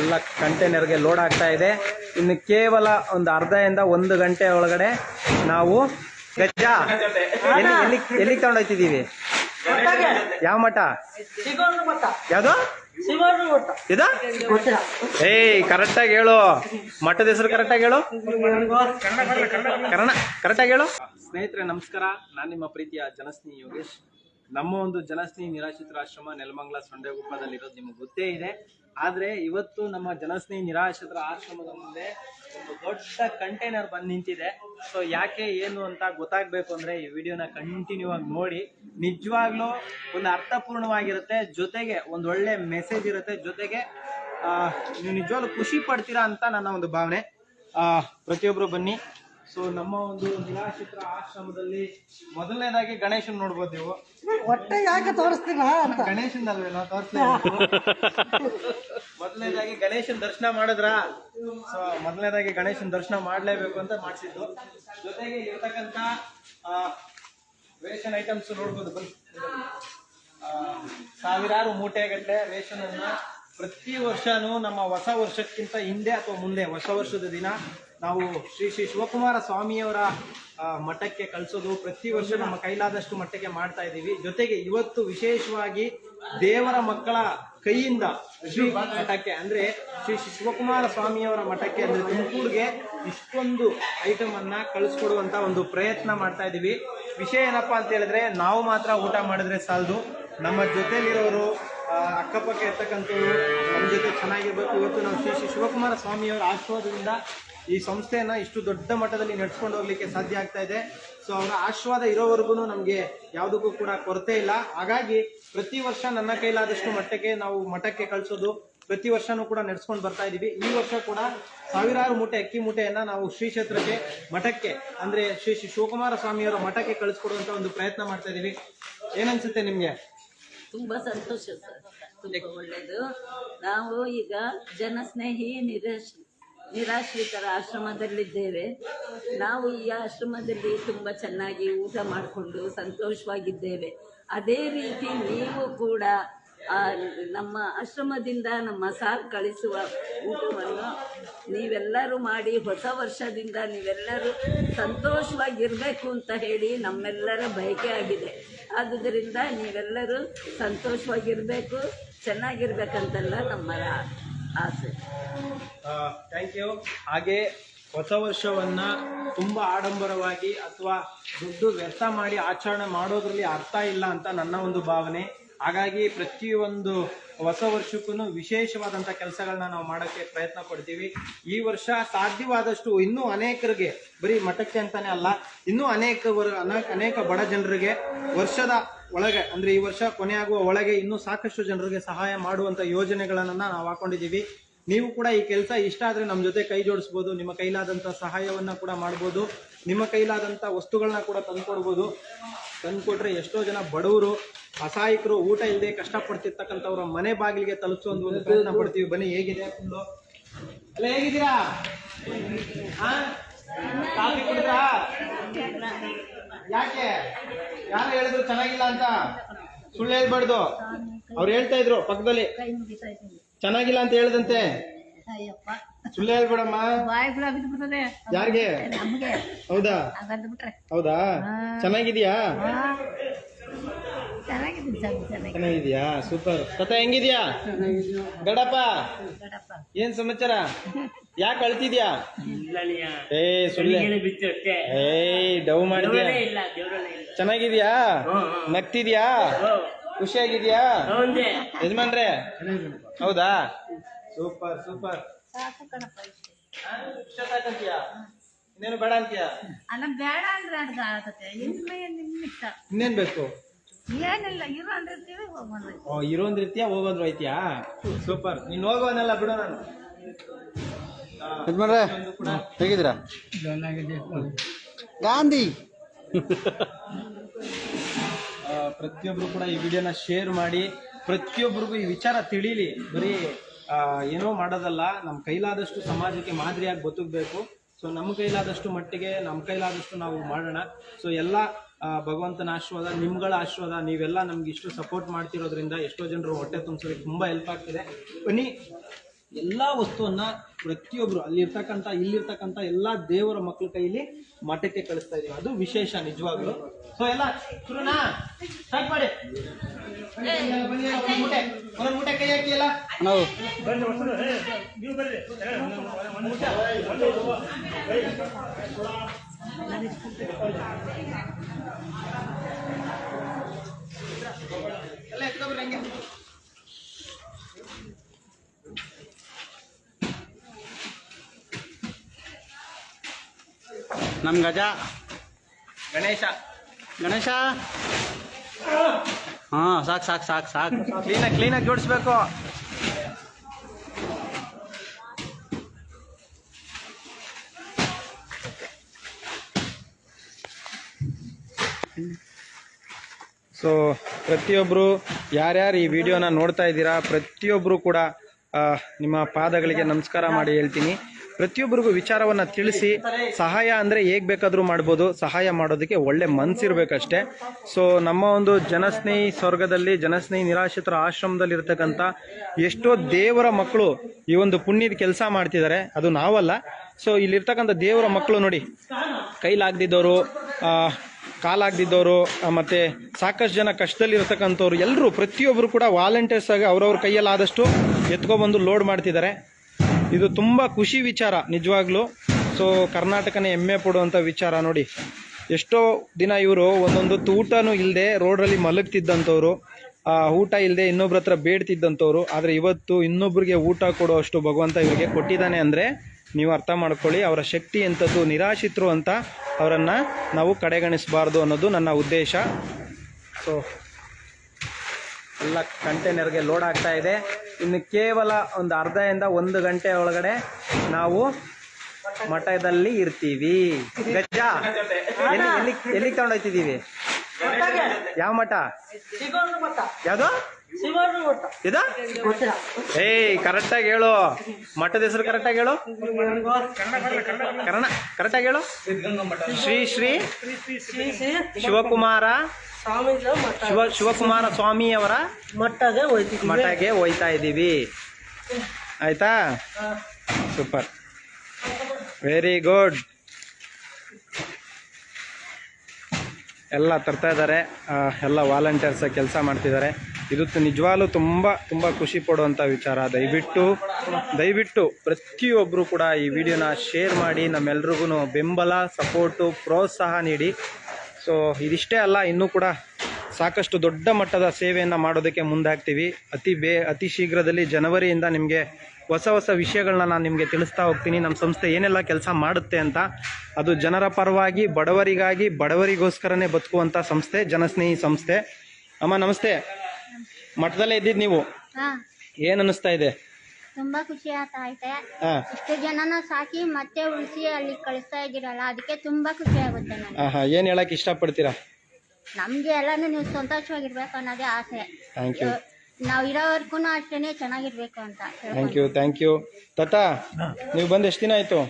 ಎಲ್ಲ ಕಂಟೈನರ್ಗೆ ಲೋಡ್ ಆಗ್ತಾ ಇದೆ. ಇನ್ನು ಕೇವಲ ಒಂದು ಅರ್ಧದಿಂದ ಒಂದು ಗಂಟೆ ಒಳಗಡೆ ನಾವು ಗಜ್ಜ ಎಲ್ಲಿ ಎಲ್ಲಿ ಎಲ್ಲಿಗೆ ತಗೊಂಡೋಗ್ತಿದ್ದೀವಿ ಯಾವ ಮಠ? ಯಾವುದು? ಇದು? ಏಯ್ ಕರೆಕ್ಟಾಗಿ ಹೇಳು. ಮಠದ ಹೆಸರು ಕರೆಕ್ಟಾಗಿ ಹೇಳು. ಕನ್ನಡ ಕರೆಕ್ಟಾಗಿ ಹೇಳು. ಸ್ನೇಹಿತರೆ ನಮಸ್ಕಾರ. ನಾನು ನಿಮ್ಮ ಪ್ರೀತಿಯ ಜನಸ್ನೇಹಿ ಯೋಗೇಶ್. ನಮ್ಮ ಒಂದು ಜನಸ್ನೇಹಿ ನಿರಾಶ್ರಿತರ ಆಶ್ರಮ ನೆಲಮಂಗಲ ಸೊಂಡೆಗುಪ್ಪದಲ್ಲಿ ಇರೋದು ನಿಮಗೆ ಗೊತ್ತೇ ಇದೆ. ಆದ್ರೆ ಇವತ್ತು ನಮ್ಮ ಜನಸ್ನೇಹಿ ನಿರಾಶ್ರಿತರ ಆಶ್ರಮದ ಮುಂದೆ ಒಂದು ದೊಡ್ಡ ಕಂಟೈನರ್ ಬಂದು ನಿಂತಿದೆ. ಸೊ ಯಾಕೆ ಏನು ಅಂತ ಗೊತ್ತಾಗ್ಬೇಕು ಅಂದ್ರೆ ಈ ವಿಡಿಯೋನ ಕಂಟಿನ್ಯೂ ಆಗಿ ನೋಡಿ. ನಿಜವಾಗ್ಲೂ ಒಂದು ಅರ್ಥಪೂರ್ಣವಾಗಿರುತ್ತೆ. ಜೊತೆಗೆ ಒಂದು ಒಳ್ಳೆ ಮೆಸೇಜ್ ಇರುತ್ತೆ. ಜೊತೆಗೆ ನೀವು ನಿಜವಾಗ್ಲೂ ಖುಷಿ ಪಡ್ತೀರಾ ಅಂತ ನನ್ನ ಒಂದು ಭಾವನೆ. ಆ, ಪ್ರತಿಯೊಬ್ರು ಬನ್ನಿ. ಸೊ ನಮ್ಮ ಒಂದು ನಿರಾಶ್ರಿತರ ಆಶ್ರಮದಲ್ಲಿ ಮೊದಲನೇದಾಗಿ ಗಣೇಶನ್ ನೋಡ್ಬೋದು ನೀವು. ಹೊಟ್ಟೆ ಯಾಕೆ ತೋರಿಸ್ತೀರಾ ಅಂತ? ಗಣೇಶನ್ ಅಲ್ವೇನೋ ತೋರಿಸ್ತೀನಿ ಮೊದಲನೇದಾಗಿ ಗಣೇಶನ್ ದರ್ಶನ ಮಾಡಿದ್ರ? ಸೊ ಮೊದಲನೇದಾಗಿ ಗಣೇಶನ್ ದರ್ಶನ ಮಾಡಲೇಬೇಕು ಅಂತ ಮಾಡಿಸಿದ್ದು. ಜೊತೆಗೆ ಇರ್ತಕ್ಕಂಥ ರೇಷನ್ ಐಟಮ್ಸ್ ನೋಡ್ಬೋದು ಬನ್ನಿ. ಸಾವಿರಾರು ಮೂಟೆಗಟ್ಟಲೆ ರೇಷನ್ ಅನ್ನ ಪ್ರತಿ ವರ್ಷನೂ ನಮ್ಮ ಹೊಸ ವರ್ಷಕ್ಕಿಂತ ಹಿಂದೆ ಅಥವಾ ಮುಂದೆ ಹೊಸ ವರ್ಷದ ದಿನ ನಾವು ಶ್ರೀ ಶ್ರೀ ಶಿವಕುಮಾರ ಸ್ವಾಮಿಯವರ ಮಠಕ್ಕೆ ಕಳಿಸೋದು. ಪ್ರತಿ ವರ್ಷ ನಮ್ಮ ಕೈಲಾದಷ್ಟು ಮಟ್ಟಕ್ಕೆ ಮಾಡ್ತಾ ಇದ್ದೀವಿ. ಜೊತೆಗೆ ಇವತ್ತು ವಿಶೇಷವಾಗಿ ದೇವರ ಮಕ್ಕಳ ಕೈಯಿಂದ ಶ್ರೀ ಮಠಕ್ಕೆ, ಅಂದ್ರೆ ಶ್ರೀ ಶ್ರೀ ಶಿವಕುಮಾರ ಸ್ವಾಮಿಯವರ ಮಠಕ್ಕೆ, ಅಂದ್ರೆ ತುಮಕೂರಿಗೆ ಇಷ್ಟೊಂದು ಐಟಮ್ ಅನ್ನ ಕಳಿಸ್ಕೊಡುವಂತ ಒಂದು ಪ್ರಯತ್ನ ಮಾಡ್ತಾ ಇದ್ದೀವಿ. ವಿಷಯ ಏನಪ್ಪಾ ಅಂತ ಹೇಳಿದ್ರೆ, ನಾವು ಮಾತ್ರ ಊಟ ಮಾಡಿದ್ರೆ ಸಾಲದು. ನಮ್ಮ ಜೊತೆಲಿರೋರು ಅಕ್ಕಪಕ್ಕ ಇರ್ತಕ್ಕಂಥವ್ರು ನಮ್ಮ ಜೊತೆ ಚೆನ್ನಾಗಿರ್ಬೇಕು. ಇವತ್ತು ನಾವು ಶ್ರೀ ಶ್ರೀ ಶಿವಕುಮಾರ ಸ್ವಾಮಿಯವರ ಆಶೀರ್ವಾದದಿಂದ ಈ ಸಂಸ್ಥೆಯನ್ನ ಇಷ್ಟು ದೊಡ್ಡ ಮಟ್ಟದಲ್ಲಿ ನಡ್ಸ್ಕೊಂಡು ಹೋಗ್ಲಿಕ್ಕೆ ಸಾಧ್ಯ ಆಗ್ತಾ ಇದೆ. ಸೊ ಅವರ ಆಶೀರ್ವಾದ ಇರೋವರೆಗೂ ನಮಗೆ ಯಾವುದಕ್ಕೂ ಕೂಡ ಕೊರತೆ ಇಲ್ಲ. ಹಾಗಾಗಿ ಪ್ರತಿ ವರ್ಷ ನನ್ನ ಕೈಲಾದಷ್ಟು ಮಟ್ಟಕ್ಕೆ ನಾವು ಮಠಕ್ಕೆ ಕಳಿಸೋದು ಪ್ರತಿ ವರ್ಷನೂ ಕೂಡ ನಡ್ಸ್ಕೊಂಡು ಬರ್ತಾ ಇದೀವಿ. ಈ ವರ್ಷ ಕೂಡ ಸಾವಿರಾರು ಮೂಟೆ, ಅಕ್ಕಿ ಮೂಟೆಯನ್ನ ನಾವು ಶ್ರೀ ಕ್ಷೇತ್ರಕ್ಕೆ, ಮಠಕ್ಕೆ, ಅಂದ್ರೆ ಶ್ರೀ ಶ್ರೀ ಶಿವಕುಮಾರ ಸ್ವಾಮಿಯವರ ಮಠಕ್ಕೆ ಕಳಿಸ್ಕೊಡುವಂತ ಒಂದು ಪ್ರಯತ್ನ ಮಾಡ್ತಾ ಇದೀವಿ. ಏನನ್ಸುತ್ತೆ ನಿಮ್ಗೆ? ತುಂಬಾ ಸಂತೋಷ ಸರ್. ತುಂಬಾ ಒಳ್ಳೆಯದು ನಾವು ಈಗ ಜನಸ್ನೇಹಿ ನಿರಾಶ್ ನಿರಾಶ್ರಿತರ ಆಶ್ರಮದಲ್ಲಿದ್ದೇವೆ. ನಾವು ಈ ಆಶ್ರಮದಲ್ಲಿ ತುಂಬ ಚೆನ್ನಾಗಿ ಊಟ ಮಾಡಿಕೊಂಡು ಸಂತೋಷವಾಗಿದ್ದೇವೆ. ಅದೇ ರೀತಿ ನೀವು ಕೂಡ ನಮ್ಮ ಆಶ್ರಮದಿಂದ ನಮ್ಮ ಸಾರ್ ಕಳಿಸುವ ಊಟವನ್ನು ನೀವೆಲ್ಲರೂ ಮಾಡಿ, ಹೊಸ ವರ್ಷದಿಂದ ನೀವೆಲ್ಲರೂ ಸಂತೋಷವಾಗಿರಬೇಕು ಅಂತ ಹೇಳಿ ನಮ್ಮೆಲ್ಲರ ಬಯಕೆ ಆಗಿದೆ. ಆದುದರಿಂದ ನೀವೆಲ್ಲರೂ ಸಂತೋಷವಾಗಿರಬೇಕು, ಚೆನ್ನಾಗಿರ್ಬೇಕಂತೆಲ್ಲ ನಮ್ಮ ಆಸೆ. ಥ್ಯಾಂಕ್ ಯು ಹಾಗೆ ಹೊಸ ವರ್ಷವನ್ನ ತುಂಬಾ ಆಡಂಬರವಾಗಿ ಅಥವಾ ದುಡ್ಡು ವ್ಯರ್ಥ ಮಾಡಿ ಆಚರಣೆ ಮಾಡೋದ್ರಲ್ಲಿ ಅರ್ಥ ಇಲ್ಲ ಅಂತ ನನ್ನ ಒಂದು ಭಾವನೆ. ಹಾಗಾಗಿ ಪ್ರತಿಯೊಂದು ಹೊಸ ವರ್ಷಕ್ಕೂ ವಿಶೇಷವಾದಂಥ ಕೆಲಸಗಳನ್ನ ನಾವು ಮಾಡೋಕ್ಕೆ ಪ್ರಯತ್ನ ಪಡ್ತೀವಿ. ಈ ವರ್ಷ ಸಾಧ್ಯವಾದಷ್ಟು ಇನ್ನೂ ಅನೇಕರಿಗೆ, ಬರೀ ಮಠಕ್ಕೆ ಅಂತಾನೆ ಅಲ್ಲ, ಇನ್ನೂ ಅನೇಕ ಅನೇಕ ಬಡ ಜನರಿಗೆ ವರ್ಷದ ಒಳಗೆ, ಅಂದ್ರೆ ಈ ವರ್ಷ ಕೊನೆ ಆಗುವ ಒಳಗೆ ಇನ್ನೂ ಸಾಕಷ್ಟು ಜನರಿಗೆ ಸಹಾಯ ಮಾಡುವಂತ ಯೋಜನೆಗಳನ್ನ ನಾವು ಹಾಕೊಂಡಿದ್ದೀವಿ ನೀವು ಕೂಡ ಈ ಕೆಲಸ ಇಷ್ಟ ಆದ್ರೆ ನಮ್ಮ ಜೊತೆ ಕೈ ಜೋಡಿಸ್ಬೋದು, ನಿಮ್ಮ ಕೈಲಾದಂಥ ಸಹಾಯವನ್ನ ಕೂಡ ಮಾಡ್ಬೋದು, ನಿಮ್ಮ ಕೈಲಾದಂಥ ವಸ್ತುಗಳನ್ನ ಕೂಡ ತಂದ್ಕೊಡ್ಬೋದು. ತಂದ್ಕೊಟ್ರೆ ಎಷ್ಟೋ ಜನ ಬಡವರು, ಅಸಹಾಯಕರು, ಊಟ ಇಲ್ಲದೆ ಕಷ್ಟಪಡ್ತಿರ್ತಕ್ಕಂಥವ್ರ ಮನೆ ಬಾಗಿಲಿಗೆ ತಲುಪಿಸೋ ಒಂದು ಪ್ರಯತ್ನ ಪಡ್ತೀವಿ. ಬನ್ನಿ, ಹೇಗಿದೆ? ಫುಲ್ಲು ಅಲ್ಲ, ಹೇಗಿದ್ದೀರಾ? ಕಾಫಿ ಕುಡಿದ್ರಾ? ಯಾಕೆ? ಯಾರು ಹೇಳಿದ್ರು ಚೆನ್ನಾಗಿಲ್ಲ ಅಂತ? ಸುಳ್ಳು ಹೇಳ್ಬಾರ್ದು. ಅವ್ರು ಹೇಳ್ತಾ ಇದ್ರು ಪಕ್ಕದಲ್ಲಿ. ಚೆನ್ನಾಗಿಲ್ಲ ಅಂತ ಹೇಳ್ದಂತೆ. ಸುಳ್ಳು ಹೇಳ್ಬೇಡಮ್ಮ. ಯಾರಿಗೆ? ಹೌದಾ? ಹೌದಾ? ಚೆನ್ನಾಗಿದ್ಯಾ? ಸರ್ ಚೆನ್ನಾಗಿದ್ಯಾ ಸೂಪರ್. ಕತೆ ಹೆಂಗಿದ್ಯಾ? ಗಡಪ್ಪ? ಗಡಪ್ಪ. ಏನ್ ಸಮಾಚಾರ? ಯಾಕೆ ಅಳ್ತಿದ್ಯಾ? ಏ ಸುಳ್ಳೆ. ಏಯ್ ಡವ್ ಮಾಡಿದ್ಯಾ? ಚೆನ್ನಾಗಿದ್ಯಾ? ನಗ್ತಿದ್ಯಾ? ಖುಷಿಯಾಗಿದ್ಯಾ? ಯಜಮಾನ್ರೆ? ಹೌದಾ? Super super. ಇನ್ನೇನು ಬೇಡ ಅಂತೀಯಾ? ಅಲ್ಲ ಬೇಡ ಅಂದ್ರೆ ಅಡ್ಗ ಆಗತ್ತೆ. ಇನ್ನೇನ್ ಬೇಕು? ಏನಿಲ್ಲ ಇರೋ ಅಂದಿರ್ತೀವಿ ಹೋಗೋಣ ಓ ಇರೋಂದ್ ರೀತಿಯ ಹೋಗೋದ್ರು ಐತಿಯಾ ಸೂಪರ್. ನೀನ್ ಹೋಗೋನಲ್ಲ ಬಿಡು ನಾನು. ಯಜಮಾನ್ರೆ ಹೇಗಿದ್ದೀರಾ? ಗಾಂಧಿ! ಆ, ಪ್ರತಿಯೊಬ್ರು ಕೂಡ ಈ ವಿಡಿಯೋನ ಶೇರ್ ಮಾಡಿ ಪ್ರತಿಯೊಬ್ರಿಗೂ ಈ ವಿಚಾರ ತಿಳಿಲಿ. ಬರೀ ಆ, ಏನೋ ಮಾಡೋದಲ್ಲ ನಮ್ಮ ಕೈಲಾದಷ್ಟು ಸಮಾಜಕ್ಕೆ ಮಾದರಿಯಾಗಿ ಬದುಕಬೇಕು. ಸೊ ನಮ್ಮ ಕೈಲಾದಷ್ಟು ಮಟ್ಟಿಗೆ ನಮ್ಮ ಕೈಲಾದಷ್ಟು ನಾವು ಮಾಡೋಣ. ಸೊ ಎಲ್ಲ ಭಗವಂತನ ಆಶೀರ್ವಾದ ನಿಮ್ಗಳ ಆಶೀರ್ವಾದ ನೀವೆಲ್ಲ ನಮ್ಗೆ ಇಷ್ಟು ಸಪೋರ್ಟ್ ಮಾಡ್ತಿರೋದ್ರಿಂದ ಎಷ್ಟೋ ಜನರು ಹೊಟ್ಟೆ ತುಂಬಿಸೋದಕ್ಕೆ ತುಂಬ ಹೆಲ್ಪ್ ಆಗ್ತಿದೆ. ಬನ್ನಿ ಎಲ್ಲ ವಸ್ತುವನ್ನ ಪ್ರತಿಯೊಬ್ರು ಅಲ್ಲಿರ್ತಕ್ಕಂಥ ಇಲ್ಲಿರ್ತಕ್ಕಂಥ ಎಲ್ಲ ದೇವರ ಮಕ್ಕಳ ಕೈಲಿ ಮಠಕ್ಕೆ ಕಳಿಸ್ತಾ ಇದೀವಿ. ಅದು ವಿಶೇಷ ನಿಜವಾಗ್ಲು. ಸೊ ಎಲ್ಲ ಶುರುನಾ ಸ್ಟಾರ್ಟ್ ಮಾಡಿ. ಬನ್ನಿ, ಒಂದೊಂದ್ ಮೂಟೆ. ನಮ್ಮ ಗಜ. ಗಣೇಶ. ಗಣೇಶ? ಹಾಂ ಸಾಕು ಸಾಕು ಸಾಕು ಸಾಕು. ಕ್ಲೀನಾಗಿ ಕ್ಲೀನಾಗಿ ಜೋಡಿಸ್ಬೇಕು. ಸೊ ಪ್ರತಿಯೊಬ್ಬರು ಯಾರ್ಯಾರು ಈ ವಿಡಿಯೋನ ನೋಡ್ತಾ ಇದ್ದೀರಾ ಪ್ರತಿಯೊಬ್ಬರು ಕೂಡ ನಿಮ್ಮ ಪಾದಗಳಿಗೆ ನಮಸ್ಕಾರ ಮಾಡಿ ಹೇಳ್ತೀನಿ. ಪ್ರತಿಯೊಬ್ಬರಿಗೂ ವಿಚಾರವನ್ನು ತಿಳಿಸಿ, ಸಹಾಯ ಅಂದರೆ ಹೇಗೆ ಬೇಕಾದರೂ ಮಾಡ್ಬೋದು, ಸಹಾಯ ಮಾಡೋದಕ್ಕೆ ಒಳ್ಳೆ ಮನಸ್ಸಿರಬೇಕಷ್ಟೆ ಸೊ ನಮ್ಮ ಒಂದು ಜನಸ್ನೇಹಿ ಸ್ವರ್ಗದಲ್ಲಿ, ಜನಸ್ನೇಹಿ ನಿರಾಶ್ರಿತರ ಆಶ್ರಮದಲ್ಲಿ ಇರ್ತಕ್ಕಂಥ ಎಷ್ಟೋ ದೇವರ ಮಕ್ಕಳು ಈ ಒಂದು ಪುಣ್ಯದ ಕೆಲಸ ಮಾಡ್ತಿದ್ದಾರೆ. ಅದು ನಾವಲ್ಲ. ಸೊ ಇಲ್ಲಿರ್ತಕ್ಕಂಥ ದೇವರ ಮಕ್ಕಳು ನೋಡಿ, ಕೈಲಾಗ್ದಿದ್ದವರು ಕಾಲಾಗ್ದಿದ್ದವರು ಮತ್ತು ಸಾಕಷ್ಟು ಜನ ಕಷ್ಟದಲ್ಲಿ ಇರತಕ್ಕಂಥವ್ರು ಎಲ್ಲರೂ ಪ್ರತಿಯೊಬ್ಬರು ಕೂಡ ವಾಲಂಟಿಯರ್ಸ್ ಆಗಿ ಅವ್ರವ್ರ ಕೈಯಲ್ಲಾದಷ್ಟು ಎತ್ಕೊಬಂದು ಲೋಡ್ ಮಾಡ್ತಿದ್ದಾರೆ. ಇದು ತುಂಬ ಖುಷಿ ವಿಚಾರ, ನಿಜವಾಗ್ಲೂ. ಸೊ ಕರ್ನಾಟಕನೇ ಹೆಮ್ಮೆ ಪಡುವಂಥ ವಿಚಾರ ನೋಡಿ. ಎಷ್ಟೋ ದಿನ ಇವರು ಒಂದೊಂದು ಊಟನೂ ಇಲ್ಲದೆ ರೋಡಲ್ಲಿ ಮಲಗ್ತಿದ್ದಂಥವ್ರು ಊಟ ಇಲ್ಲದೆ ಇನ್ನೊಬ್ರ ಹತ್ರ ಬೇಡ್ತಿದ್ದಂಥವ್ರು, ಆದರೆ ಇವತ್ತು ಇನ್ನೊಬ್ರಿಗೆ ಊಟ ಕೊಡೋ ಅಷ್ಟು ಭಗವಂತ ಇವರಿಗೆ ಕೊಟ್ಟಿದ್ದಾನೆ ಅಂದರೆ ನೀವು ಅರ್ಥ ಮಾಡ್ಕೊಳ್ಳಿ ಅವರ ಶಕ್ತಿ ಎಂಥದ್ದು ನಿರಾಶಿತರು ಅಂತ ಅವರನ್ನು ನಾವು ಕಡೆಗಣಿಸಬಾರ್ದು ಅನ್ನೋದು ನನ್ನ ಉದ್ದೇಶ. ಸೊ ಎಲ್ಲ ಕಂಟೈನರ್ಗೆ ಲೋಡ್ ಆಗ್ತಾ ಇದೆ. ಇನ್ನು ಕೇವಲ ಒಂದು ಅರ್ಧದಿಂದ ಒಂದು ಗಂಟೆ ಒಳಗಡೆ ನಾವು ಮಠದಲ್ಲಿ ಇರ್ತೀವಿ. ಗಜ್ಜ ಎಲ್ಲಿ ಎಲ್ಲಿ ಎಲ್ಲಿಗೆ ತಗೊಂಡೋಗ್ತಿದ್ದೀವಿ ಯಾವ ಮಠ. ಯಾವುದು? ಇದು? ಏಯ್ ಕರೆಕ್ಟಾಗಿ ಹೇಳು. ಮಠದ ಹೆಸರು ಕರೆಕ್ಟಾಗಿ ಹೇಳು. ಕನ್ನಡ ಕರೆಕ್ಟಾಗಿ ಹೇಳು. ಶ್ರೀ ಶ್ರೀ ಶಿವಕುಮಾರ ಶಿವ ಶಿವಕುಮಾರ ಸ್ವಾಮಿಯವರ ಮಠಗೆ ಮಠಕ್ಕೆ ಹೋಯ್ತಾ ಇದ್ದೀವಿ. ಆಯ್ತಾ? ಸೂಪರ್. ವೆರಿ ಗುಡ್ ಎಲ್ಲ ತರ್ತಾ ಇದ್ದಾರೆ. ಎಲ್ಲ ವಾಲಂಟಿಯರ್ಸ್ ಕೆಲಸ ಮಾಡ್ತಿದ್ದಾರೆ. ಇದು ನಿಜವಾಗ್ಲೂ ತುಂಬ ತುಂಬ ಖುಷಿ ಪಡುವಂಥ ವಿಚಾರ. ದಯವಿಟ್ಟು ದಯವಿಟ್ಟು ಪ್ರತಿಯೊಬ್ಬರು ಕೂಡ ಈ ವಿಡಿಯೋನ ಶೇರ್ ಮಾಡಿ ನಮ್ಮೆಲ್ರಿಗೂ ಬೆಂಬಲ ಸಪೋರ್ಟು ಪ್ರೋತ್ಸಾಹ ನೀಡಿ. ಸೊ ಇದಿಷ್ಟೇ ಅಲ್ಲ, ಇನ್ನೂ ಕೂಡ ಸಾಕಷ್ಟು ದೊಡ್ಡ ಮಟ್ಟದ ಸೇವೆಯನ್ನು ಮಾಡೋದಕ್ಕೆ ಮುಂದಾಗ್ತೀವಿ. ಅತಿ ಬೇ, ಅತಿ ಶೀಘ್ರದಲ್ಲಿ ಜನವರಿಯಿಂದ ನಿಮಗೆ ಹೊಸ ಹೊಸ ವಿಷಯಗಳನ್ನ ನಾನು ನಿಮಗೆ ತಿಳಿಸ್ತಾ ಹೋಗ್ತೀನಿ. ನಮ್ಮ ಸಂಸ್ಥೆ ಏನೆಲ್ಲ ಕೆಲಸ ಮಾಡುತ್ತೆ ಅಂತ, ಅದು ಜನರ ಪರವಾಗಿ, ಬಡವರಿಗಾಗಿ, ಬಡವರಿಗೋಸ್ಕರನೇ ಬದುಕುವಂಥ ಸಂಸ್ಥೆ, ಜನಸ್ನೇಹಿ ಸಂಸ್ಥೆ. ಅಮ್ಮ, ನಮಸ್ತೆ. ಮಠದಲ್ಲೇ ಇದ್ದಿದ್ ನೀವು? ಹಾ. ಏನು ಅನ್ನಿಸ್ತಾ ಇದೆ? ತುಂಬಾ ಖುಷಿ ಆಗ್ತಾ ಐತೆ ಹಾಂ. ಇಷ್ಟು ಜನನ ಸಾಕಿ ಮತ್ತೆ ಉಳಿಸಿ ಅಲ್ಲಿ ಕಳಿಸ್ತಾ ಇದ್ದೀರಲ್ಲ ಅದಕ್ಕೆ ತುಂಬಾ ಖುಷಿ ಆಗುತ್ತೆ ನನಗೆ. ಹೇಳಕ್ ಇಷ್ಟ ಪಡ್ತೀರಾ ಹೇಳಕ್ಕೆ ಇಷ್ಟಪಡ್ತೀರಾ? ನಮ್ಗೆ ಎಲ್ಲಾನು ನೀವು ಸಂತೋಷವಾಗಿರ್ಬೇಕು ಅನ್ನೋದೇ ಆಸೆ. ಥ್ಯಾಂಕ್ ಯು ನಾವ್ ಇರೋವರ್ಗು ಅಷ್ಟೇನೆ ಚೆನ್ನಾಗಿರ್ಬೇಕು ಅಂತ ಥ್ಯಾಂಕ್ ಯು ಥ್ಯಾಂಕ್ ಯು ತಾತ ನೀವು ಬಂದ್ ಎಷ್ಟು ದಿನ ಆಯ್ತು?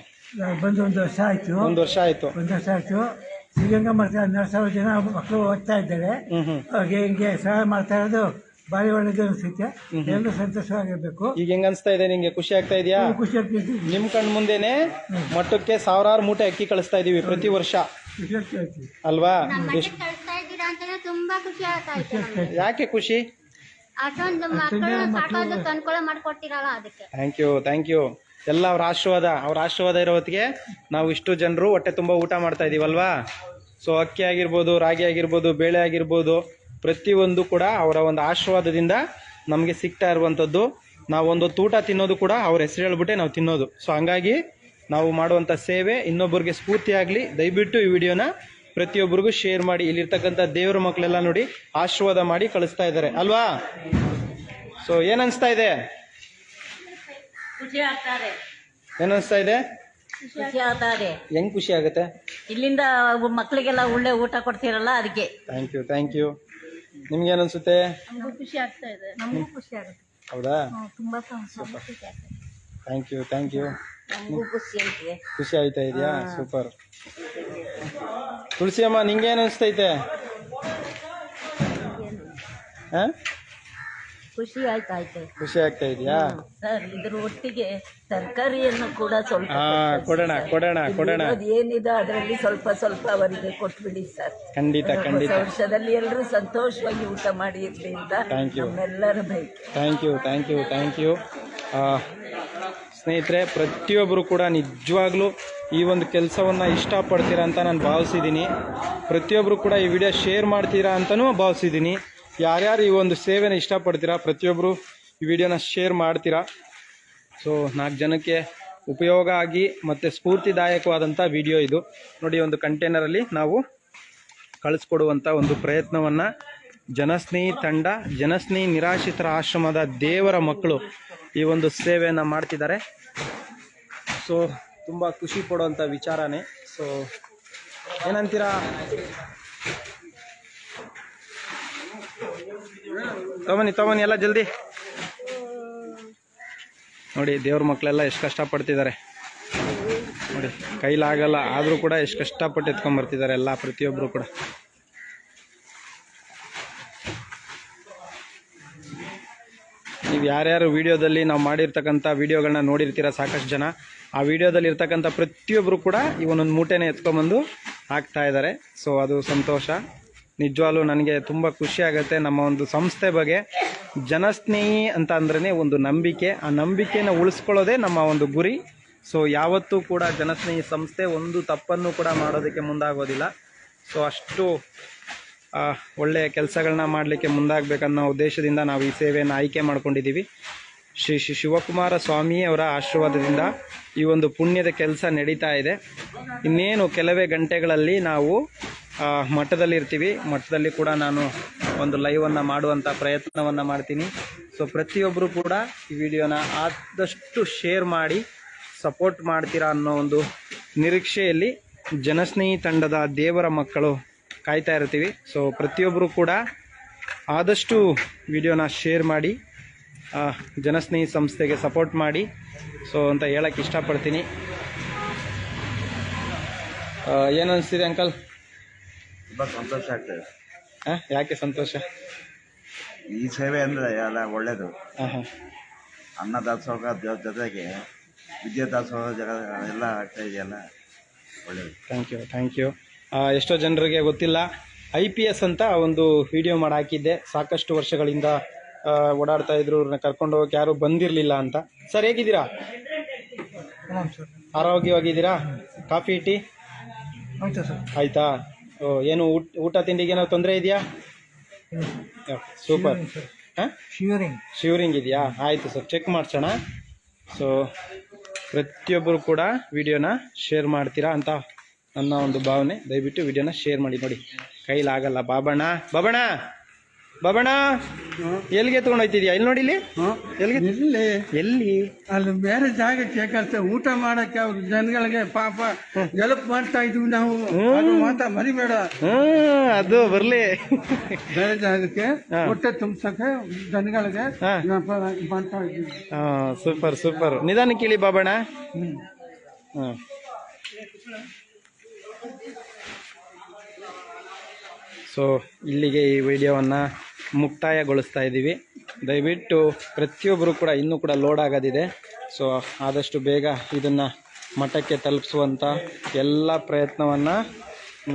ಬಂದು ಒಂದು ವರ್ಷ ಆಯ್ತು. ಒಂದು ವರ್ಷ ಆಯ್ತು. ಒಂದು ವರ್ಷ ಆಯ್ತು. ಶ್ರೀಗಂಗಾ ಮಾಡ್ತಾ ಹನ್ನೆರಡು ಸಾವಿರ ಜನ ಮಕ್ಕಳು ಓದ್ತಾ ಇದ್ದಾರೆ ಹ್ಞೂ ಹ್ಞೂ ಅವ್ರಿಗೆ ಹಿಂಗೆ ಸಹಾಯ ಮಾಡ್ತಾ ಇರೋದು ಭಾರಿ ಒಳ್ಳೇದು ಅನಿಸುತ್ತೆ. ಎಲ್ಲರೂ ಸಂತೋಷವಾಗಿರ್ಬೇಕು. ಈಗ ಹೆಂಗ ಅನ್ಸ್ತಾ ಇದೆ ನಿಂಗೆ? ಖುಷಿ ಆಗ್ತಾ ಇದೆಯಾ? ಖುಷಿ ಆಗ್ತೈತಿ ನಿಮ್ ಕಣ್ ಮುಂದೆನೆ ಮಟ್ಟಕ್ಕೆ ಸಾವಿರಾರು ಮೂಟೆ ಅಕ್ಕಿ ಕಳಿಸ್ತಾ ಇದೀವಿ ಪ್ರತಿ ವರ್ಷ. ಖುಷಿ ಅಲ್ವಾ? ನಮ್ಮ ಎಷ್ಟ್ ಕಳಿಸ್ತಾ ಇದ್ದೀರಾ ಅಂತಾನೆ ತುಂಬಾ ಖುಷಿ ಆಗ್ತಾ ಐತೆ ನಮ್ಗೆ. ಯಾಕೆ ಖುಷಿ? ಅಷ್ಟೊಂದು ಮಕ್ಕಳು ಸಾಕೋದಕ್ಕೆ ಅನುಕೂಲ ಮಾಡ್ಕೊಡ್ತೀರಲ್ಲ ಅದಕ್ಕೆ. ಥ್ಯಾಂಕ್ ಯು ಥ್ಯಾಂಕ್ ಯು ಎಲ್ಲ ಅವ್ರ ಆಶೀರ್ವಾದ ಅವ್ರ ಆಶೀರ್ವಾದ ಇರೋ ಹೊತ್ತಿಗೆ ನಾವು ಇಷ್ಟು ಜನರು ಹೊಟ್ಟೆ ತುಂಬ ಊಟ ಮಾಡ್ತಾ ಇದ್ದೀವಲ್ವಾ ಸೊ ಅಕ್ಕಿ ಆಗಿರ್ಬೋದು, ರಾಗಿ ಆಗಿರ್ಬೋದು, ಬೇಳೆ ಆಗಿರ್ಬೋದು, ಪ್ರತಿಯೊಂದು ಕೂಡ ಅವರ ಒಂದು ಆಶೀರ್ವಾದದಿಂದ ನಮಗೆ ಸಿಗ್ತಾ ಇರುವಂಥದ್ದು. ನಾವು ಒಂದು ಊಟ ತಿನ್ನೋದು ಕೂಡ ಅವ್ರ ಹೆಸರು ಹೇಳ್ಬಿಟ್ಟೆ ನಾವು ತಿನ್ನೋದು. ಸೊ ಹಂಗಾಗಿ ನಾವು ಮಾಡುವಂಥ ಸೇವೆ ಇನ್ನೊಬ್ಬರಿಗೆ ಸ್ಫೂರ್ತಿಯಾಗಲಿ ದಯವಿಟ್ಟು ಈ ವಿಡಿಯೋನ ಪ್ರತಿಯೊಬ್ಬರಿಗೂ ಶೇರ್ ಮಾಡಿ. ಇಲ್ಲಿರ್ತಕ್ಕಂಥ ದೇವರ ಮಕ್ಕಳೆಲ್ಲ ನೋಡಿ ಆಶೀರ್ವಾದ ಮಾಡಿ ಕಳಿಸ್ತಾ ಇದ್ದಾರೆ. ಅಲ್ವಾ? ಸೊ ಏನನ್ನಿಸ್ತಾ ಇದೆ? ಖುಷಿ ಆಗ್ತಾರೆ ಏನಿಸ್ತಾ ಇದೆ? ಖುಷಿ ಆಗ್ತಾರೆ ಹೆಂಗ್ ಖುಷಿ ಆಗುತ್ತೆ? ಇಲ್ಲಿಂದ ಮಕ್ಕಳಿಗೆಲ್ಲ ಒಳ್ಳೆ ಊಟ ಕೊಡ್ತೀರಲ್ಲ ಅದಕ್ಕೆ. ಥ್ಯಾಂಕ್ ಯು ಥ್ಯಾಂಕ್ ಯು ನಿಮ್ಗೆ ಅನ್ಸುತ್ತೆ ನಮಗೂ ಖುಷಿ ಆಗ್ತಾ ಇದೆ. ನಮಗೂ ಖುಷಿ ಆಗುತ್ತೆ. ಹೌದಾ? ತುಂಬಾ ಖುಷಿ ಥ್ಯಾಂಕ್ ಯು ಥ್ಯಾಂಕ್ ಯು ನಮಗೂ ಖುಷಿ ಅಂತಿದೆ ಖುಷಿ ಆಯ್ತಾ ಇದೆಯಾ? ಸೂಪರ್. ತುಳಸಿ ಅಮ್ಮ ನಿಂಗೆ ಏನು ಅನಿಸ್ತೈತೆ ಹಾ ಆಯ್ತಾ ಇದೆ ಖುಷಿ ಆಗ್ತಾ ಇದೆಯಾ ಸರ್ ಇದ್ರ ಒಟ್ಟಿಗೆ ತರಕಾರಿಯನ್ನು ಕೂಡ ಸ್ವಲ್ಪ ಹಾ ಕೊಡೋಣ ಕೊಡೋಣ ಕೊಡೋಣ. ಅದು ಏನಿದೆ ಅದರಲ್ಲಿ ಸ್ವಲ್ಪ ಸ್ವಲ್ಪ ಅವರಿಗೆ ಕೊಟ್ಬಿಡಿ ಸರ್. ಖಂಡಿತ ಹೊಸ ಖಂಡಿತ. ವರ್ಷದಲ್ಲಿ ಎಲ್ಲರೂ ಸಂತೋಷವಾಗಿ ಊಟ ಮಾಡಿ ಇರ್ಲಿ ಅಂತ Thank you. ನಮ್ಮೆಲ್ಲರ thank you thank you thank you. ಸ್ನೇಹಿತರೆ ಪ್ರತಿಯೊಬ್ಬರು ಕೂಡ ನಿಜವಾಗ್ಲೂ ಈ ಒಂದು ಕೆಲಸವನ್ನು ಇಷ್ಟಪಡ್ತೀರಾ ಅಂತ ನಾನು ಭಾವಿಸಿದ್ದೀನಿ. ಪ್ರತಿಯೊಬ್ಬರು ಕೂಡ ಈ ವಿಡಿಯೋ ಶೇರ್ ಮಾಡ್ತೀರಾ ಅಂತಲೂ ಭಾವಿಸಿದ್ದೀನಿ. ಯಾರ್ಯಾರು ಈ ಒಂದು ಸೇವೆನ ಇಷ್ಟಪಡ್ತೀರಾ? ಪ್ರತಿಯೊಬ್ಬರು ಈ ವಿಡಿಯೋನ ಶೇರ್ ಮಾಡ್ತೀರಾ? ಸೊ ನಾಲ್ಕು ಜನಕ್ಕೆ ಉಪಯೋಗ ಆಗಿ ಮತ್ತು ಸ್ಫೂರ್ತಿದಾಯಕವಾದಂಥ ವಿಡಿಯೋ ಇದು. ನೋಡಿ ಒಂದು ಕಂಟೈನರಲ್ಲಿ ನಾವು ಕಳಿಸ್ಕೊಡುವಂಥ ಒಂದು ಪ್ರಯತ್ನವನ್ನು ಜನಸ್ನೇಹಿ ತಂಡ, ಜನಸ್ನೇಹಿ ನಿರಾಶ್ರಿತರ ಆಶ್ರಮದ ದೇವರ ಮಕ್ಕಳು ಈ ಒಂದು ಸೇವೆಯನ್ನು ಮಾಡ್ತಿದ್ದಾರೆ. ಸೊ ತುಂಬ ಖುಷಿ ಪಡುವಂಥ ವಿಚಾರನೇ. ಸೊ ಏನಂತೀರಾ? ತಗೊನಿ ತಗೊನಿ ಎಲ್ಲ ಜಲ್ದಿ. ನೋಡಿ, ದೇವ್ರ ಮಕ್ಕಳೆಲ್ಲ ಎಷ್ಟು ಕಷ್ಟಪಡ್ತಿದ್ದಾರೆ. ನೋಡಿ, ಕೈಲಾಗಲ್ಲ, ಆದರೂ ಕೂಡ ಎಷ್ಟು ಕಷ್ಟಪಟ್ಟು ಎತ್ಕೊಂಡ್ಬರ್ತಿದ್ದಾರೆ ಎಲ್ಲ ಪ್ರತಿಯೊಬ್ಬರು ಕೂಡ. ನೀವು ಯಾರ್ಯಾರು ವಿಡಿಯೋದಲ್ಲಿ ನಾವು ಮಾಡಿರ್ತಕ್ಕಂಥ ವಿಡಿಯೋಗಳನ್ನ ನೋಡಿರ್ತೀರ ಸಾಕಷ್ಟು ಜನ, ಆ ವಿಡಿಯೋದಲ್ಲಿ ಇರ್ತಕ್ಕಂಥ ಪ್ರತಿಯೊಬ್ಬರು ಕೂಡ ಈ ಒಂದೊಂದು ಮೂಟೆನ ಎತ್ಕೊಂಬಂದು ಹಾಕ್ತಾ ಇದ್ದಾರೆ. ಸೊ ಅದು ಸಂತೋಷ. ನಿಜವಾಗ್ಲೂ ನನಗೆ ತುಂಬ ಖುಷಿ ಆಗುತ್ತೆ ನಮ್ಮ ಒಂದು ಸಂಸ್ಥೆ ಬಗ್ಗೆ. ಜನಸ್ನೇಹಿ ಅಂತ ಅಂದ್ರೇ ಒಂದು ನಂಬಿಕೆ. ಆ ನಂಬಿಕೆನ ಉಳಿಸ್ಕೊಳ್ಳೋದೇ ನಮ್ಮ ಒಂದು ಗುರಿ. ಸೊ ಯಾವತ್ತೂ ಕೂಡ ಜನಸ್ನೇಹಿ ಸಂಸ್ಥೆ ಒಂದು ತಪ್ಪನ್ನು ಕೂಡ ಮಾಡೋದಕ್ಕೆ ಮುಂದಾಗೋದಿಲ್ಲ. ಸೊ ಅಷ್ಟು ಒಳ್ಳೆಯ ಕೆಲಸಗಳನ್ನ ಮಾಡಲಿಕ್ಕೆ ಮುಂದಾಗಬೇಕನ್ನೋ ಉದ್ದೇಶದಿಂದ ನಾವು ಈ ಸೇವೆಯನ್ನು ಆಯ್ಕೆ ಮಾಡ್ಕೊಂಡಿದ್ದೀವಿ. ಶ್ರೀ ಶ್ರೀ ಶಿವಕುಮಾರ ಸ್ವಾಮಿಯವರ ಆಶೀರ್ವಾದದಿಂದ ಈ ಒಂದು ಪುಣ್ಯದ ಕೆಲಸ ನಡೀತಾ ಇದೆ. ಇನ್ನೇನು ಕೆಲವೇ ಗಂಟೆಗಳಲ್ಲಿ ನಾವು ಮಠದಲ್ಲಿ ಇರ್ತೀವಿ. ಮಠದಲ್ಲಿ ಕೂಡ ನಾನು ಒಂದು ಲೈವನ್ನು ಮಾಡುವಂಥ ಪ್ರಯತ್ನವನ್ನು ಮಾಡ್ತೀನಿ. ಸೊ ಪ್ರತಿಯೊಬ್ಬರು ಕೂಡ ಈ ವಿಡಿಯೋನ ಆದಷ್ಟು ಶೇರ್ ಮಾಡಿ ಸಪೋರ್ಟ್ ಮಾಡ್ತೀರಾ ಅನ್ನೋ ಒಂದು ನಿರೀಕ್ಷೆಯಲ್ಲಿ ಜನಸ್ನೇಹಿ ತಂಡದ ದೇವರ ಮಕ್ಕಳು ಕಾಯ್ತಾ ಇರ್ತೀವಿ. ಸೊ ಪ್ರತಿಯೊಬ್ಬರು ಕೂಡ ಆದಷ್ಟು ವಿಡಿಯೋನ ಶೇರ್ ಮಾಡಿ ಜನಸ್ನೇಹಿ ಸಂಸ್ಥೆಗೆ ಸಪೋರ್ಟ್ ಮಾಡಿ. ಸೊ ಅಂತ ಹೇಳಕ್ಕೆ ಇಷ್ಟಪಡ್ತೀನಿ. ಏನು ಅನಿಸ್ತಿದೆ ಅಂಕಲ್? ತುಂಬ ಸಂತೋಷ ಆಗ್ತದೆ. ಹಾಂ ಯಾಕೆ ಸಂತೋಷ? ಈ ಸೇವೆ ಅಂದರೆ ಎಲ್ಲ ಒಳ್ಳೆಯದು ಹಾಂ. ಹಾಂ ಜೊತೆಗೆ ಜೊ- ಜೊತೆಗೆ ವಿದ್ಯಾದಾಸೋಹ ಜಗ ಎಲ್ಲ ಆಗ್ತಾ ಇದೆಯಲ್ಲ? ಒಳ್ಳೆಯದು ಥ್ಯಾಂಕ್ ಯು ಥ್ಯಾಂಕ್ ಯು ಎಷ್ಟೋ ಜನರಿಗೆ ಗೊತ್ತಿಲ್ಲ ಐ ಪಿ ಎಸ್ ಅಂತ ಒಂದು ವಿಡಿಯೋ ಮಾಡಿ ಹಾಕಿದ್ದೆ. ಸಾಕಷ್ಟು ವರ್ಷಗಳಿಂದ ಆ, ಓಡಾಡ್ತಾ ಇದ್ರು ಇವ್ರನ್ನ ಕರ್ಕೊಂಡು ಹೋಗಕ್ಕೆ ಯಾರು ಬಂದಿರಲಿಲ್ಲ ಅಂತ. ಸರ್ ಹೇಗಿದ್ದೀರಾ? ಆರೋಗ್ಯವಾಗಿದ್ದೀರಾ? Coffee tea? ಆಯ್ತಾ ಸರ್. ಆಯ್ತಾ? ಓ ಏನು ಊಟ ತಿಂಡಿಗೆ ಏನೋ ತೊಂದರೆ ಇದೆಯಾ? ಸೂಪರ್. ಹಾಂ? ಶಿವರಿಂಗ್ ಶಿವರಿಂಗ್ ಇದೆಯಾ? ಆಯಿತು ಸರ್ ಚೆಕ್ ಮಾಡಿಸೋಣ. ಸೊ ಪ್ರತಿಯೊಬ್ಬರು ಕೂಡ ವಿಡಿಯೋನ ಶೇರ್ ಮಾಡ್ತೀರಾ ಅಂತ ನನ್ನ ಒಂದು ಭಾವನೆ. ದಯವಿಟ್ಟು ವಿಡಿಯೋನ ಶೇರ್ ಮಾಡಿ ನೋಡಿ. ಕೈಲಾಗಲ್ಲ. ಬಾಬಣ್ಣ ಬಾಬಣ್ಣ! ಬಾಬಣ್ಣ ಎಲ್ಲಿಗೆ ತಗೊಂಡೋಯ್ತಿದ್ಯಾ ಇಲ್ಲಿ ನೋಡಿ ಇಲ್ಲಿ? ಎಲ್ಲಿಗೆ? ಇಲ್ಲಿ ಎಲ್ಲಿ? ಅಲ್ಲಿ ಬೇರೆ ಜಾಗಕ್ಕೆ ಕಳ್ಸ ಊಟ ಮಾಡಕ್ಕೆ ಅವ್ರ ಜನಗಳಿಗೆ ಪಾಪ ಹೆಲ್ಪ್ ಮಾಡ್ತಾ ಇದ್ವಿ ನಾವು. ಅದು ಮಾತಾ ಮರಿಬೇಡ. ಅದು ಬರ್ಲಿ. ಬೇರೆ ಜಾಗಕ್ಕೆ. ಹೊಟ್ಟೆ ತುಂಬಸಕ್ಕೆ ಜನಗಳಿಗೆ ಮಾಡ್ತಾ ಇದ್ವಿ. ಸೂಪರ್ ಸೂಪರ್ ನಿಧಾನ ಕೇಳಿ ಬಾಬಣ್ಣ. ಸೊ ಇಲ್ಲಿಗೆ ಈ ವಿಡಿಯೋವನ್ನು ಮುಕ್ತಾಯಗೊಳಿಸ್ತಾ ಇದ್ದೀವಿ. ದಯವಿಟ್ಟು ಪ್ರತಿಯೊಬ್ಬರು ಕೂಡ ಇನ್ನೂ ಕೂಡ ಲೋಡ್ ಆಗೋದಿದೆ. ಸೊ ಆದಷ್ಟು ಬೇಗ ಇದನ್ನು ಮಠಕ್ಕೆ ತಲುಪಿಸುವಂಥ ಎಲ್ಲ ಪ್ರಯತ್ನವನ್ನು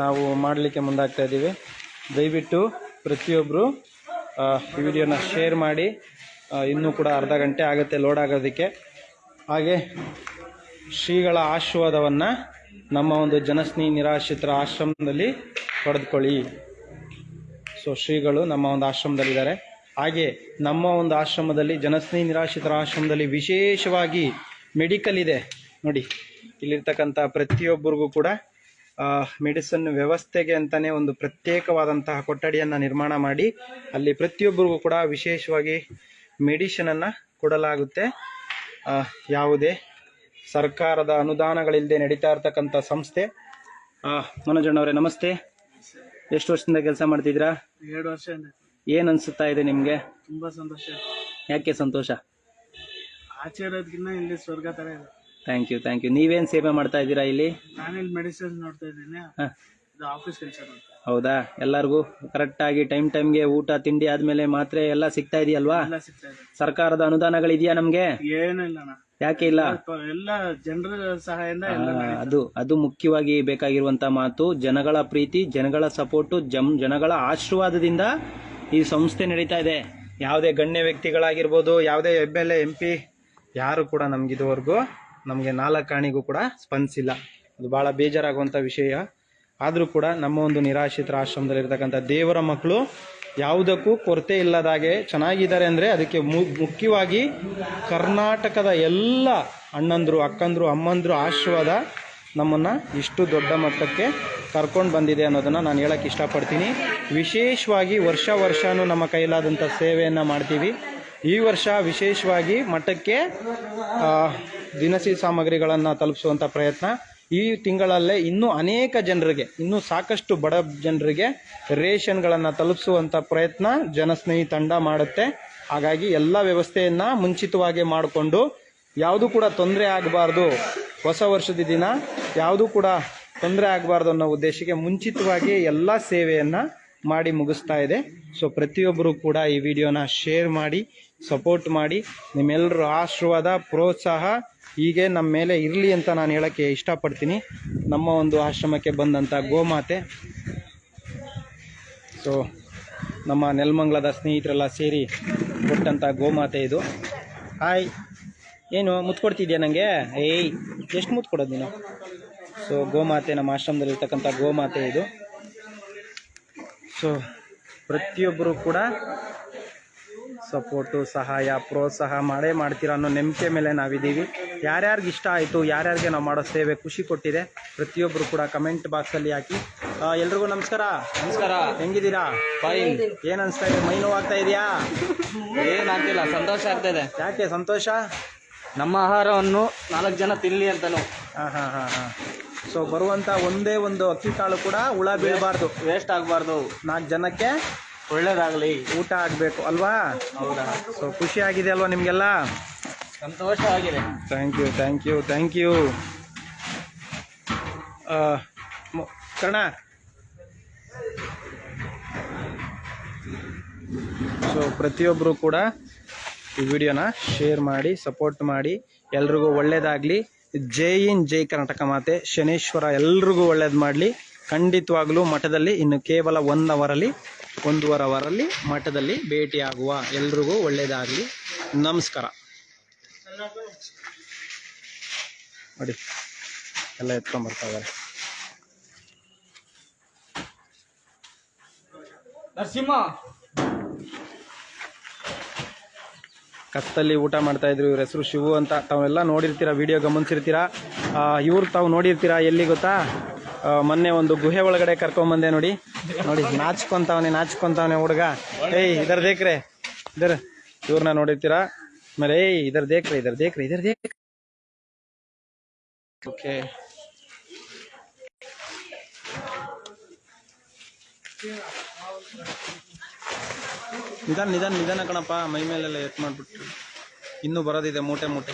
ನಾವು ಮಾಡಲಿಕ್ಕೆ ಮುಂದಾಗ್ತಾ ಇದ್ದೀವಿ. ದಯವಿಟ್ಟು ಪ್ರತಿಯೊಬ್ಬರು ಈ ವಿಡಿಯೋನ ಶೇರ್ ಮಾಡಿ ಇನ್ನೂ ಕೂಡ ಅರ್ಧ ಗಂಟೆ ಆಗುತ್ತೆ ಲೋಡ್ ಆಗೋದಕ್ಕೆ. ಹಾಗೆ ಶ್ರೀಗಳ ಆಶೀರ್ವಾದವನ್ನು ನಮ್ಮ ಒಂದು ಜನಸ್ನೇಹಿ ನಿರಾಶ್ರಿತರ ಆಶ್ರಮದಲ್ಲಿ ಪಡೆದುಕೊಳ್ಳಿ. ಸೊ ಶ್ರೀಗಳು ನಮ್ಮ ಒಂದು ಆಶ್ರಮದಲ್ಲಿದ್ದಾರೆ. ಹಾಗೆ ನಮ್ಮ ಒಂದು ಆಶ್ರಮದಲ್ಲಿ ಜನಸ್ನೇಹಿ ನಿರಾಶ್ರಿತರ ಆಶ್ರಮದಲ್ಲಿ ವಿಶೇಷವಾಗಿ ಮೆಡಿಕಲ್ ಇದೆ. ನೋಡಿ, ಇಲ್ಲಿರ್ತಕ್ಕಂಥ ಪ್ರತಿಯೊಬ್ಬರಿಗೂ ಕೂಡ ಮೆಡಿಸನ್ ವ್ಯವಸ್ಥೆಗೆ ಅಂತಲೇ ಒಂದು ಪ್ರತ್ಯೇಕವಾದಂತಹ ಕೊಠಡಿಯನ್ನು ನಿರ್ಮಾಣ ಮಾಡಿ, ಅಲ್ಲಿ ಪ್ರತಿಯೊಬ್ಬರಿಗೂ ಕೂಡ ವಿಶೇಷವಾಗಿ ಮೆಡಿಷನನ್ನು ಕೊಡಲಾಗುತ್ತೆ. ಯಾವುದೇ ಸರ್ಕಾರದ ಅನುದಾನಗಳಿಲ್ಲದೆ ನಡೀತಾ ಇರ್ತಕ್ಕಂಥ ಸಂಸ್ಥೆ. ಮನೋಜಣ್ಣವರೇ, ನಮಸ್ತೆ. ಎಷ್ಟು ವರ್ಷದಿಂದ ಕೆಲಸ ಮಾಡ್ತಿದ್ರಾ ಎರಡು ವರ್ಷದಿಂದ ಏನು ಅನ್ಸುತ್ತಾ ಇದೆ ನಿಮಗೆ? ತುಂಬಾ ಸಂತೋಷ. ಯಾಕೆ ಸಂತೋಷ? ಆಚೆ ಇರೋದ್ಕಿನ್ನ ಇಲ್ಲಿ ಸ್ವರ್ಗ ತರ ಇದೆ. ಥ್ಯಾಂಕ್ ಯು ಥ್ಯಾಂಕ್ ಯು ನೀವೇನು ಸೇವೆ ಮಾಡ್ತಾ ಇದ್ದೀರಾ ಇಲ್ಲಿ? ನಾನಿಲ್ಲಿ ಮೆಡಿಸಿನ್ ನೋಡ್ತಾ ಇದ್ದೀನಿ. ಇದು ಆಫೀಸ್ ಕೆಲಸ ಹೌದಾ? ಎಲ್ಲರಿಗೂ ಕರೆಕ್ಟಾಗಿ ಟೈಮ್ ಟೈಮ್ಗೆ ಊಟ ತಿಂಡಿ ಆದ್ಮೇಲೆ ಮಾತ್ರೆ ಎಲ್ಲ ಸಿಗ್ತಾ ಇದೆಯಲ್ವಾ? ಎಲ್ಲ ಸಿಗ್ತಾ ಇದೆ. ಸರ್ಕಾರದ ಅನುದಾನಗಳಿದೆಯಾ ನಮ್ಗೆ? ಏನಿಲ್ಲ ಅಣ್ಣ. ಯಾಕೆ ಇಲ್ಲ? ಎಲ್ಲ ಜನರ ಸಹಾಯದಿಂದ ಅದು ಅದು ಮುಖ್ಯವಾಗಿ ಬೇಕಾಗಿರುವಂತ ಮಾತು ಜನಗಳ ಪ್ರೀತಿ ಜನಗಳ ಸಪೋರ್ಟು ಜಮ್ ಜನಗಳ ಆಶೀರ್ವಾದದಿಂದ ಈ ಸಂಸ್ಥೆ ನಡೀತಾ ಇದೆ. ಯಾವುದೇ ಗಣ್ಯ ವ್ಯಕ್ತಿಗಳಾಗಿರ್ಬೋದು ಯಾವುದೇ ಎಂ ಎಲ್ ಎಂ ಪಿ ಯಾರು ಕೂಡ ನಮ್ಗಿದುವರೆಗೂ ನಮಗೆ ನಾಲ್ಕು ಆಣಿಗೂ ಕೂಡ ಸ್ಪಂದಿಸಿಲ್ಲ. ಅದು ಬಹಳ ಬೇಜಾರಾಗುವಂಥ ವಿಷಯ. ಆದರೂ ಕೂಡ ನಮ್ಮ ಒಂದು ನಿರಾಶ್ರಿತರ ಆಶ್ರಮದಲ್ಲಿರ್ತಕ್ಕಂಥ ದೇವರ ಮಕ್ಕಳು ಯಾವುದಕ್ಕೂ ಕೊರತೆ ಇಲ್ಲದಾಗೆ ಚೆನ್ನಾಗಿದ್ದಾರೆ ಅಂದರೆ ಅದಕ್ಕೆ ಮುಖ್ಯವಾಗಿ ಕರ್ನಾಟಕದ ಎಲ್ಲ ಅಣ್ಣಂದರು, ಅಕ್ಕಂದರು, ಅಮ್ಮಂದರು ಆಶೀರ್ವಾದ ನಮ್ಮನ್ನು ಇಷ್ಟು ದೊಡ್ಡ ಮಟ್ಟಕ್ಕೆ ಕರ್ಕೊಂಡು ಬಂದಿದೆ ಅನ್ನೋದನ್ನು ನಾನು ಹೇಳೋಕ್ಕೆ ಇಷ್ಟಪಡ್ತೀನಿ. ವಿಶೇಷವಾಗಿ ವರ್ಷ ವರ್ಷವೂ ನಮ್ಮ ಕೈಲಾದಂಥ ಸೇವೆಯನ್ನು ಮಾಡ್ತೀವಿ. ಈ ವರ್ಷ ವಿಶೇಷವಾಗಿ ಮಠಕ್ಕೆ ದಿನಸಿ ಸಾಮಗ್ರಿಗಳನ್ನು ತಲುಪಿಸುವಂಥ ಪ್ರಯತ್ನ ಈ ತಿಂಗಳಲ್ಲೇ ಇನ್ನೂ ಅನೇಕ ಜನರಿಗೆ, ಇನ್ನೂ ಸಾಕಷ್ಟು ಬಡ ಜನರಿಗೆ ರೇಷನ್ಗಳನ್ನು ತಲುಪಿಸುವಂಥ ಪ್ರಯತ್ನ ಜನಸ್ನೇಹಿ ತಂಡ ಮಾಡುತ್ತೆ. ಹಾಗಾಗಿ ಎಲ್ಲ ವ್ಯವಸ್ಥೆಯನ್ನು ಮುಂಚಿತವಾಗಿ ಮಾಡಿಕೊಂಡು ಯಾವುದು ಕೂಡ ತೊಂದರೆ ಆಗಬಾರ್ದು, ಹೊಸ ವರ್ಷದ ದಿನ ಯಾವುದೂ ಕೂಡ ತೊಂದರೆ ಆಗಬಾರ್ದು ಅನ್ನೋ ಉದ್ದೇಶಕ್ಕೆ ಮುಂಚಿತವಾಗಿ ಎಲ್ಲ ಸೇವೆಯನ್ನು ಮಾಡಿ ಮುಗಿಸ್ತಾ ಇದೆ. ಸೊ ಪ್ರತಿಯೊಬ್ಬರು ಕೂಡ ಈ ವಿಡಿಯೋನ ಶೇರ್ ಮಾಡಿ ಸಪೋರ್ಟ್ ಮಾಡಿ ನಿಮ್ಮೆಲ್ಲರ ಆಶೀರ್ವಾದ, ಪ್ರೋತ್ಸಾಹ ಹೀಗೆ ನಮ್ಮ ಮೇಲೆ ಇರಲಿ ಅಂತ ನಾನು ಹೇಳೋಕ್ಕೆ ಇಷ್ಟಪಡ್ತೀನಿ. ನಮ್ಮ ಒಂದು ಆಶ್ರಮಕ್ಕೆ ಬಂದಂಥ ಗೋಮಾತೆ. ಸೊ ನಮ್ಮ ನೆಲಮಂಗ್ಲದ ಸ್ನೇಹಿತರೆಲ್ಲ ಸೇರಿ ಕೊಟ್ಟಂಥ ಗೋಮಾತೆ ಇದು. ಹಾಯ್ ಏನು ಮುತ್ಕೊಡ್ತಿದ್ಯಾ ನನಗೆ ಏಯ್, ಎಷ್ಟು ಮುತ್ತು ಕೊಡೋದು ನೀನು? ಸೊ ಗೋಮಾತೆ ನಮ್ಮ ಆಶ್ರಮದಲ್ಲಿರ್ತಕ್ಕಂಥ ಗೋಮಾತೆ ಇದು. ಸೊ ಪ್ರತಿಯೊಬ್ಬರು ಕೂಡ ಸಪೋರ್ಟು ಸಹಾಯ ಪ್ರೋತ್ಸಾಹ ಮಾಡೇ ಮಾಡ್ತೀರಾ ಅನ್ನೋ ನಂಬಿಕೆ ಮೇಲೆ ನಾವಿದ್ದೀವಿ. ಯಾರ್ಯಾರಿಗೆ ಇಷ್ಟ ಆಯಿತು ಯಾರ್ಯಾರಿಗೆ ನಾವು ಮಾಡೋ ಸೇವೆ ಖುಷಿ ಕೊಟ್ಟಿದೆ ಪ್ರತಿಯೊಬ್ಬರು ಕೂಡ ಕಮೆಂಟ್ ಬಾಕ್ಸಲ್ಲಿ ಹಾಕಿ. ಎಲ್ರಿಗೂ ನಮಸ್ಕಾರ. ನಮಸ್ಕಾರ. ಹೆಂಗಿದ್ದೀರಾ? ಫೈನ್ ಏನು ಅನಿಸ್ತಾ ಇದೆ? ಮೈ ನೋವಾಗ್ತಾ ಇದೆಯಾ? ಏನಾಗ್ತಿಲ್ಲ ಸಂತೋಷ ಆಗ್ತಾ ಇದೆ. ಯಾಕೆ ಸಂತೋಷ? ನಮ್ಮ ಆಹಾರವನ್ನು ನಾಲ್ಕು ಜನ ತಿನ್ನಲಿ ಅಂತನು. ಹಾಂ ಹಾಂ ಹಾಂ ಹಾಂ. ಸೊ ಬರುವಂಥ ಒಂದೇ ಒಂದು ಅಕ್ಕಿ ಕಾಳು ಕೂಡ ಹುಳ ಬೀಳಬಾರ್ದು. ವೇಸ್ಟ್ ಆಗಬಾರ್ದು. ನಾಲ್ಕು ಜನಕ್ಕೆ ಒಳ್ಳೇದಾಗ್ಲಿ. ಊಟ ಆಗಬೇಕು ಅಲ್ವಾ? ಹೌದಾ? ಸೊ ಖುಷಿ ಆಗಿದೆ ಅಲ್ವಾ ನಿಮಗೆಲ್ಲ? ಸಂತೋಷ ಆಗಿದೆ. Thank you thank you thank you ಕಣ ಸೊ ಪ್ರತಿಯೊಬ್ಬರು ಕೂಡ ಈ ವಿಡಿಯೋನ ಶೇರ್ ಮಾಡಿ ಸಪೋರ್ಟ್ ಮಾಡಿ ಎಲ್ರಿಗೂ ಒಳ್ಳೇದಾಗಲಿ. ಜೈ ಇನ್ ಜೈ ಕರ್ನಾಟಕ ಮಾತೆ. ಶನೇಶ್ವರ ಎಲ್ರಿಗೂ ಒಳ್ಳೇದು ಮಾಡಲಿ. ಖಂಡಿತವಾಗ್ಲೂ ಮಠದಲ್ಲಿ ಇನ್ನು ಕೇವಲ ಒನ್ ಅವರಲ್ಲಿ ಒಂದೂವರೆ ಅವರಲ್ಲಿ ಮಠದಲ್ಲಿ ಭೇಟಿಯಾಗುವ ಎಲ್ರಿಗೂ ಒಳ್ಳೆಯದಾಗಲಿ. ನಮಸ್ಕಾರ. ನೋಡಿ ಎಲ್ಲ ಎತ್ಕೊಂಡ್ ಬರ್ತಾ ಇದಾರೆ ನರಸಿಂಹ! ಕತ್ತಲ್ಲಿ ಊಟ ಮಾಡ್ತಾ ಇದ್ರು ಇವ್ರ ಹೆಸರು ಶಿವು ಅಂತ. ತಾವೆಲ್ಲ ನೋಡಿರ್ತೀರಾ ವಿಡಿಯೋ ಗಮನಿಸಿರ್ತೀರಾ? ಇವ್ರು ತಾವು ನೋಡಿರ್ತೀರಾ ಎಲ್ಲಿ ಗೊತ್ತಾ? ಮೊನ್ನೆ ಒಂದು ಗುಹೆ ಒಳಗಡೆ ಕರ್ಕೊಂಬಂದೆ ನೋಡಿ. ನೋಡಿ ನಾಚ್ಕೊಂತಾವನೆ ನಾಚ್ಕೊಂತಾವನೆ ಹುಡುಗ. ಏಯ್ ಇದರ ದೇಕ್ರೆ. ಇದರ ಇವ್ರನ್ನ ನೋಡಿರ್ತೀರಾ? ಆಮೇಲೆ ಏಯ್ ಇದರ ದೇಕ್ರೆ ಇದರ ದೇಕ್ರೆ ಇದರ ದೇಕ್ ಓಕೆ. ನಿಧಾನ ನಿಧಾನ ನಿಧಾನ ಕಣಪ್ಪ. ಮೈ ಮೇಲೆಲ್ಲ ಎತ್ ಮಾಡ್ಬಿಟ್ಟು ಇನ್ನೂ ಬರೋದಿದೆ ಮೂಟೆ ಮೂಟೆ.